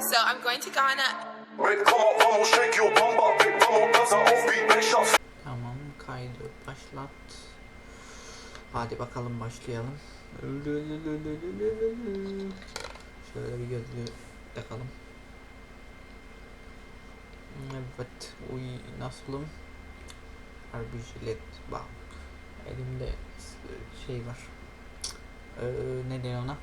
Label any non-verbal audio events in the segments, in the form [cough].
So I'm going to Ghana Tamam kaydı başlat. Hadi bakalım başlayalım. Şöyle bir gözlüğü takalım. Evet, uy nasılım? Harbi jilet bak. Elimde şey var. Ee, ne deniyor ona?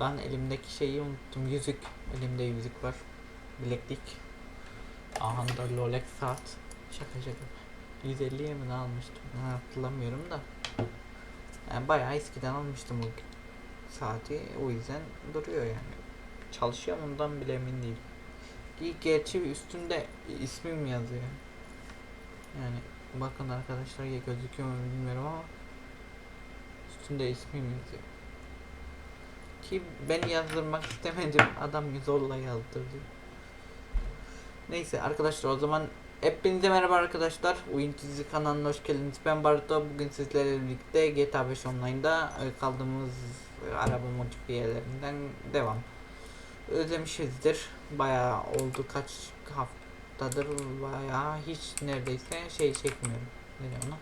Lan elimdeki şeyi unuttum. Yüzük. Elimde yüzük var. Bileklik. Aha da Rolex saat. Şaka şaka. 150'ye mi ne almıştım? Ha, hatırlamıyorum da. Yani bayağı eskiden almıştım o saati. O yüzden duruyor yani. Çalışıyor ondan bile emin değilim. Ki Gerçi üstünde ismim yazıyor. Yani bakın arkadaşlar ya gözüküyor mu bilmiyorum ama üstünde ismim yazıyor. Ki ben yazdırmak istemedim. Adam zorla yazdırdı. Neyse arkadaşlar o zaman hepinize merhaba arkadaşlar. Oyun çizgi kanalına hoş geldiniz. Ben Barto. Bugün sizlerle birlikte GTA 5 Online'da e, kaldığımız araba modifiyelerinden devam. Özlemişizdir. Bayağı oldu kaç haftadır bayağı hiç neredeyse şey çekmiyorum. Ne ona?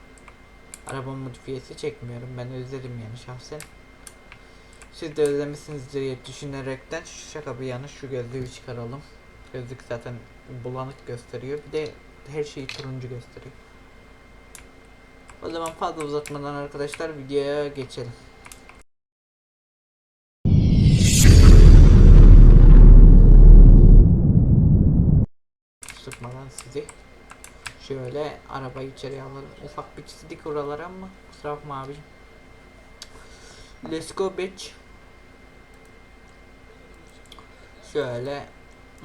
Araba modifiyesi çekmiyorum. Ben özledim yani şahsen. Siz de özlemişsinizdir diye düşünerekten şaka bir yana şu gözlüğü çıkaralım. Gözlük zaten bulanık gösteriyor. Bir de her şeyi turuncu gösteriyor. O zaman fazla uzatmadan arkadaşlar videoya geçelim. Sıkmadan sizi şöyle arabayı içeriye alalım. Ufak bir çizdik oralara ama kusura bakma abi. Let's go bitch. Şöyle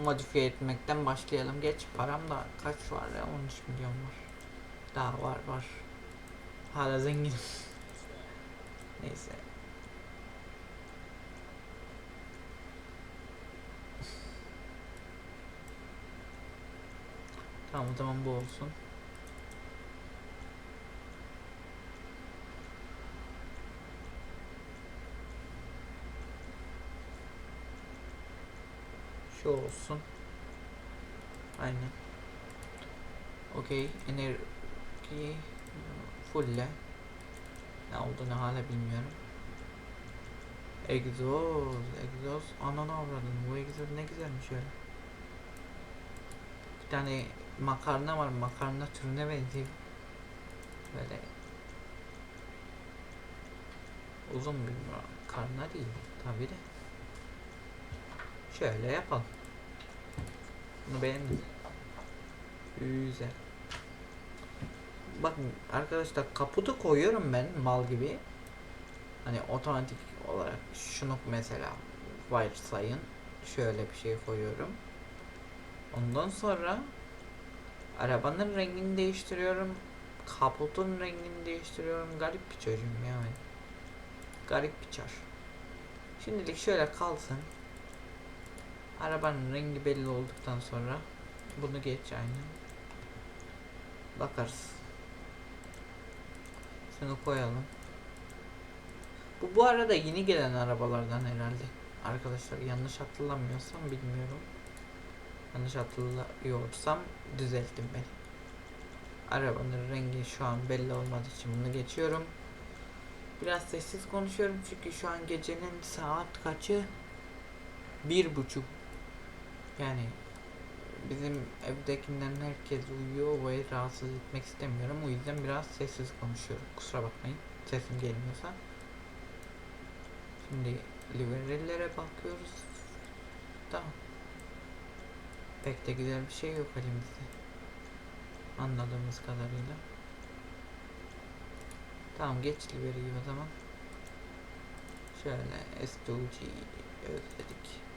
modifiye etmekten başlayalım. Geç param da kaç var ya 13 milyon var. Daha var var. Hala zenginim. [laughs] Neyse. Tamam o zaman bu olsun. Şu olsun. Aynen. Okey. Enerji fulle. Ne olduğunu hala bilmiyorum. Egzoz. Egzoz. Ananı avradın. Bu egzoz ne güzelmiş öyle. Bir tane makarna var. Makarna türüne benziyor. Böyle uzun bir makarna değil. Tabi de. Şöyle yapalım. Bunu beğendim. Güzel. Bakın arkadaşlar kaputu koyuyorum ben mal gibi. Hani otomatik olarak şunu mesela varsayın. Şöyle bir şey koyuyorum. Ondan sonra arabanın rengini değiştiriyorum. Kaputun rengini değiştiriyorum. Garip bir çocuğum yani. Garip bir çar. Şimdilik şöyle kalsın. Arabanın rengi belli olduktan sonra bunu geç aynen. Bakarız. Şunu koyalım. Bu bu arada yeni gelen arabalardan herhalde. Arkadaşlar yanlış hatırlamıyorsam bilmiyorum. Yanlış hatırlıyorsam düzelttim beni. Arabanın rengi şu an belli olmadığı için bunu geçiyorum. Biraz sessiz konuşuyorum çünkü şu an gecenin saat kaçı? Bir buçuk. Yani bizim evdekinden herkes uyuyor ve rahatsız etmek istemiyorum. O yüzden biraz sessiz konuşuyorum. Kusura bakmayın. Sesim gelmiyorsa. Şimdi liverilere bakıyoruz. Tamam. Pek de güzel bir şey yok elimizde. Anladığımız kadarıyla. Tamam geç liveriyi o zaman. Şöyle S2G özledik.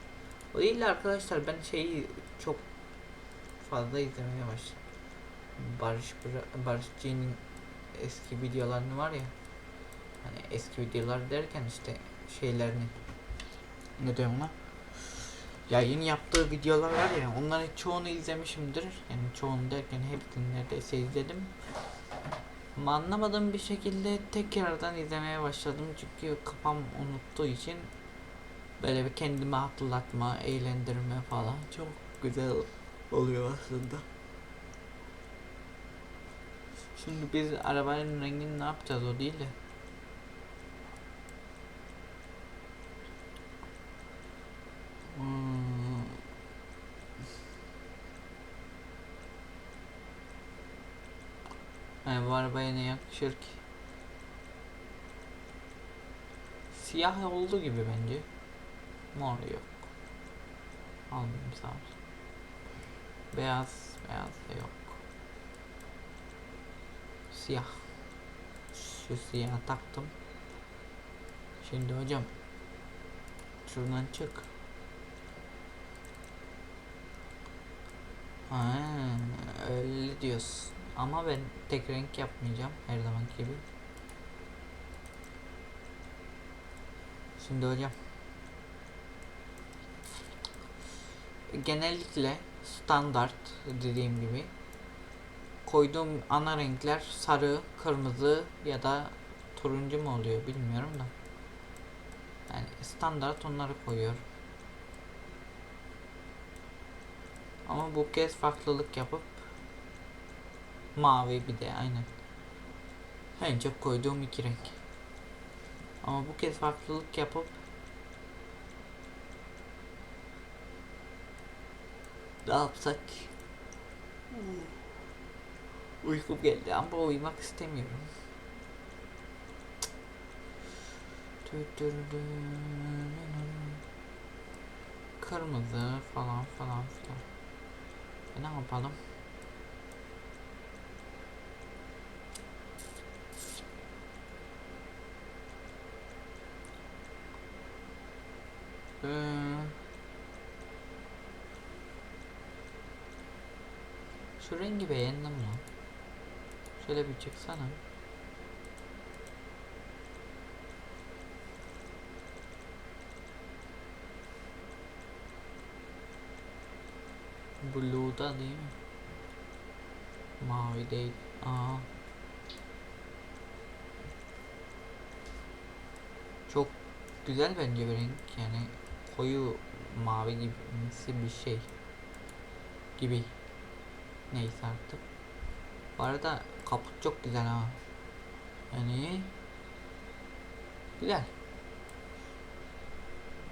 O değil de arkadaşlar ben şeyi çok fazla izlemeye başladım. Barış Bra- Barış eski videolarını var ya. Hani eski videolar derken işte şeylerini ne diyorum ona? Yayın yaptığı videolar var ya onların çoğunu izlemişimdir. Yani çoğunu derken hepsini neredeyse izledim. Ama anlamadığım bir şekilde tekrardan izlemeye başladım çünkü kafam unuttuğu için Böyle bir kendime hatırlatma, eğlendirme falan çok güzel oluyor aslında. Şimdi biz arabanın rengini ne yapacağız o değil de. Hmm. Yani bu arabaya ne yakışır ki? Siyah oldu gibi bence. Mor yok. Almayayım sağ. Beyaz, beyaz da yok. Siyah. Şu siyah taktım. Şimdi hocam. Şuradan çık. Ha, öyle diyorsun. Ama ben tek renk yapmayacağım her zaman gibi. Şimdi hocam. Genellikle standart dediğim gibi koyduğum ana renkler sarı, kırmızı ya da turuncu mu oluyor bilmiyorum da. Yani standart onları koyuyorum. Ama bu kez farklılık yapıp mavi bir de aynen. En çok koyduğum iki renk. Ama bu kez farklılık yapıp ne yapsak? Uykum geldi ama uyumak istemiyorum. Kırmızı falan falan filan. E ne yapalım? Şu rengi beğendim lan. Şöyle bir çıksana. Blue'da değil mi? Mavi değil. Aa. Çok güzel bence bir renk yani koyu mavi gibisi bir şey gibi neyse artık bu arada kaput çok güzel ha yani güzel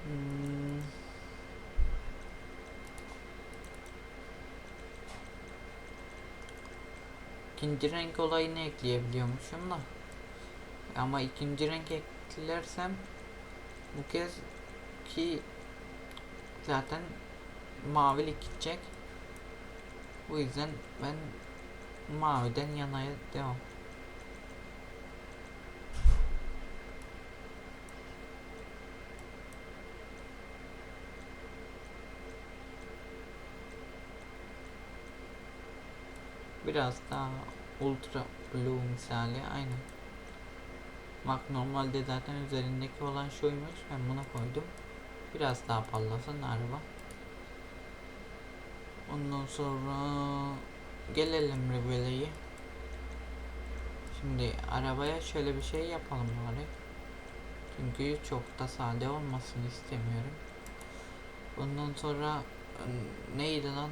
hmm. ikinci renk olayını ekleyebiliyormuşum da ama ikinci renk eklersem bu kez ki zaten mavilik gidecek. Bu yüzden ben maviden yanaya devam. Biraz daha ultra blue misali aynen. Bak normalde zaten üzerindeki olan şuymuş. Ben bunu koydum. Biraz daha parlasın araba. Ondan sonra gelelim Rebele'ye. Şimdi arabaya şöyle bir şey yapalım bari. Çünkü çok da sade olmasını istemiyorum. Ondan sonra ıı, neydi lan?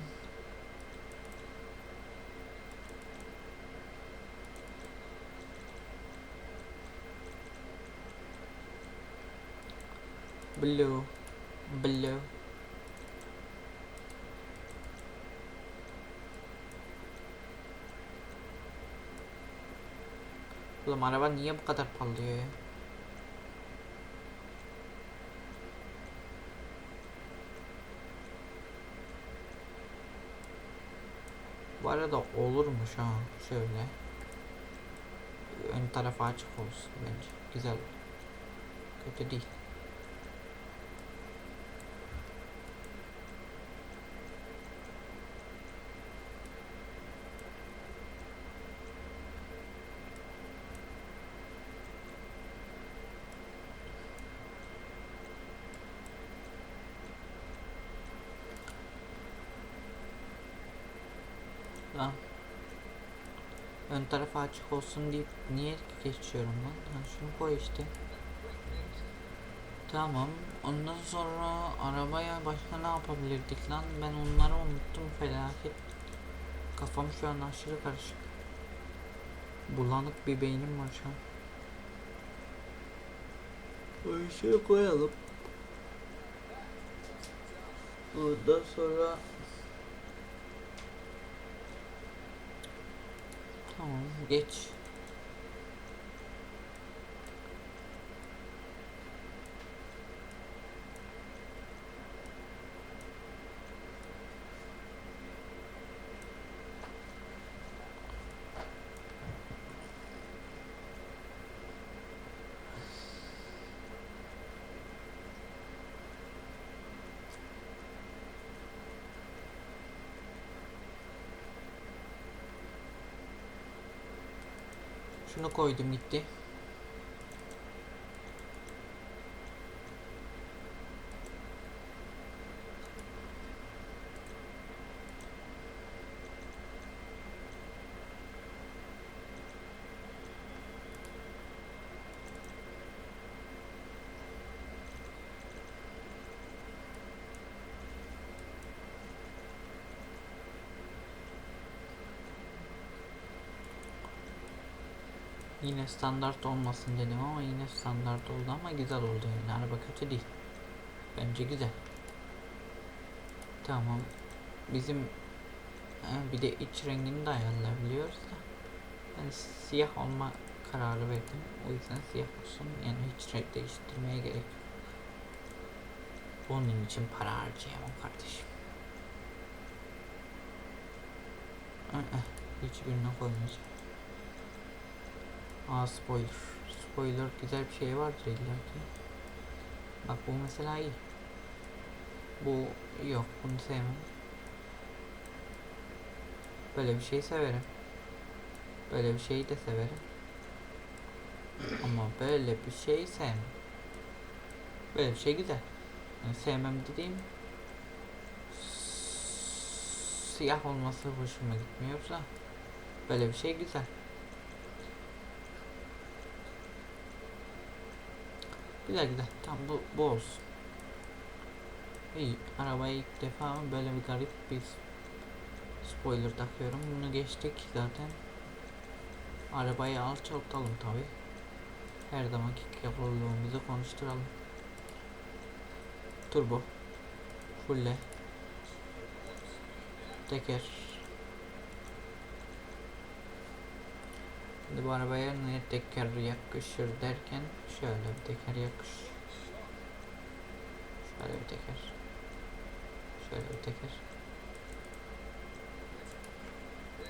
Blue. Blue. Oğlum araba niye bu kadar parlıyor ya? Bu arada olurmuş ha şöyle. Ön tarafı açık olsun bence. Güzel. Kötü değil. Lan. Ön tarafı açık olsun deyip niye geçiyorum lan? Ha, şunu koy işte. Tamam. Ondan sonra arabaya başka ne yapabilirdik lan? Ben onları unuttum felaket. Kafam şu an aşırı karışık. Bulanık bir beynim var şu an. O şey koyalım. Ondan sonra Tamam geç. Şunu koydum gitti. Yine standart olmasın dedim ama yine standart oldu ama güzel oldu yani araba kötü değil. Bence güzel. Tamam. Bizim bir de iç rengini de ayarlayabiliyoruz da. Ben siyah olma kararı verdim. O yüzden siyah olsun. Yani hiç renk değiştirmeye gerek yok. Onun için para harcayamam kardeşim. Hiçbirine koymayacağım. Aa spoiler. Spoiler güzel bir şey vardır illa ki. Bak bu mesela iyi. Bu yok bunu sevmem. Böyle bir şey severim. Böyle bir şeyi de severim. Ama böyle bir şey sevmem. Böyle bir şey güzel. Yani sevmem dediğim siyah olması hoşuma gitmiyorsa böyle bir şey güzel. Güzel güzel. Tamam bu, bu olsun. İyi. Arabaya ilk defa böyle bir garip bir spoiler takıyorum. Bunu geçtik zaten. Arabayı alçaltalım tabi. Her zamanki yapılığımızı konuşturalım. Turbo. Fulle. Teker. Şimdi bu arabaya ne teker yakışır derken şöyle bir teker yakışır. Şöyle bir teker. Şöyle bir teker.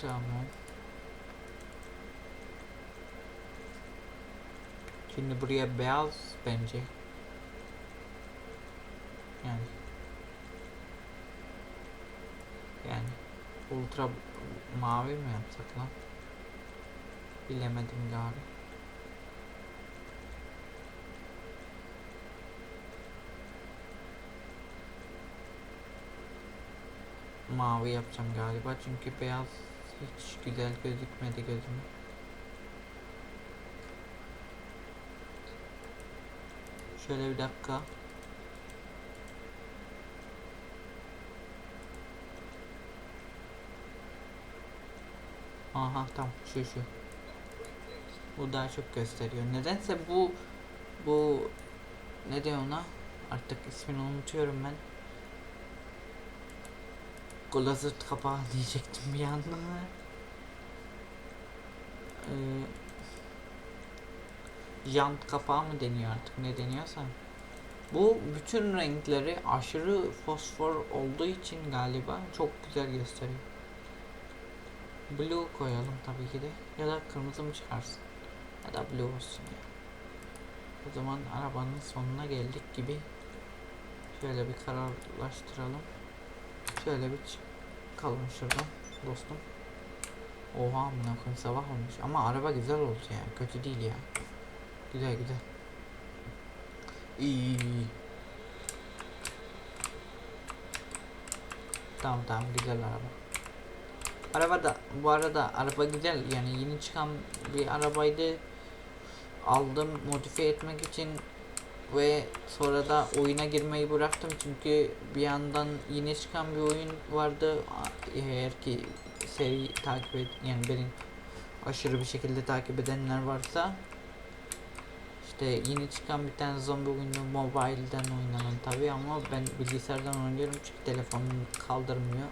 Tamam. Şimdi buraya beyaz bence. Yani. Yani ultra mavi mi yapsak lan? Bilemedim galiba. Mavi yapacağım galiba çünkü beyaz hiç güzel gözükmedi gözüme. Şöyle bir dakika. Aha tamam şu şu. Bu daha çok gösteriyor. Nedense bu bu ne diyor ona? Artık ismini unutuyorum ben. Glazırt kapağı [laughs] diyecektim bir anda. Ee, jant kapağı mı deniyor artık ne deniyorsa. Bu bütün renkleri aşırı fosfor olduğu için galiba çok güzel gösteriyor. Blue koyalım tabii ki de. Ya da kırmızı mı çıkarsın? Ya da olsun ya. O zaman arabanın sonuna geldik gibi. Şöyle bir kararlaştıralım. Şöyle bir çıkalım şuradan dostum. Oha amına koyayım sabah olmuş. Ama araba güzel oldu ya. Kötü değil ya. Güzel güzel. İyi, iyi. Tamam tamam güzel araba. Araba da bu arada araba güzel yani yeni çıkan bir arabaydı. Aldım modifiye etmek için ve sonra da oyuna girmeyi bıraktım çünkü bir yandan yine çıkan bir oyun vardı. Eğer ki seri takip et yani benim aşırı bir şekilde takip edenler varsa işte yeni çıkan bir tane zombi oyunu mobile'den oynanan tabi ama ben bilgisayardan oynuyorum çünkü telefonum kaldırmıyor.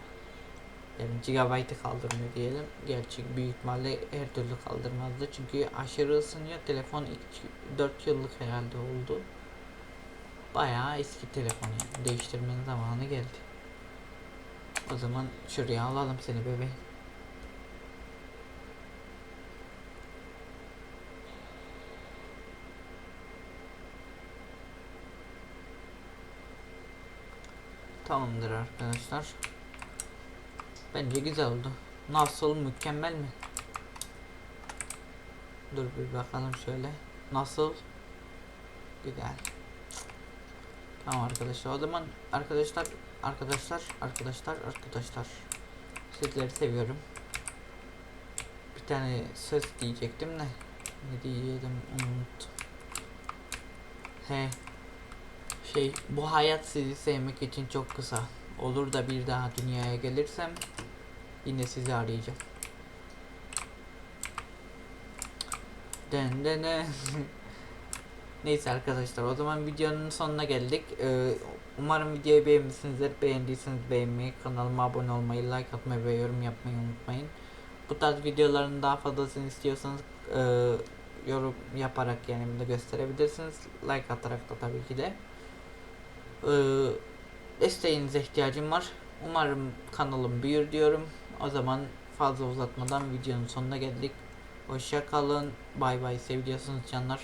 Yani gigabyte'ı kaldırmıyor diyelim. Gerçi büyük ihtimalle her türlü kaldırmazdı. Çünkü aşırı ısınıyor. Telefon 4 yıllık herhalde oldu. Bayağı eski telefon yani. Değiştirmenin zamanı geldi. O zaman şuraya alalım seni bebeğim. Tamamdır arkadaşlar. Bence güzel oldu. Nasıl mükemmel mi? Dur bir bakalım şöyle. Nasıl? Güzel. Tamam arkadaşlar. O zaman arkadaşlar arkadaşlar arkadaşlar arkadaşlar sizleri seviyorum. Bir tane söz diyecektim de ne diyeceğim unuttum. He. Şey bu hayat sizi sevmek için çok kısa. Olur da bir daha dünyaya gelirsem yine sizi arayacağım. Den den den. [laughs] Neyse arkadaşlar o zaman videonun sonuna geldik. Ee, umarım videoyu beğenmişsinizdir. Beğendiyseniz beğenmeyi, kanalıma abone olmayı, like atmayı ve yorum yapmayı unutmayın. Bu tarz videoların daha fazlasını istiyorsanız e, yorum yaparak yani bunu gösterebilirsiniz. Like atarak da tabii ki de. Ee, desteğinize ihtiyacım var. Umarım kanalım büyür diyorum. O zaman fazla uzatmadan videonun sonuna geldik. Hoşça kalın. Bay bay. Seviyorsunuz canlar.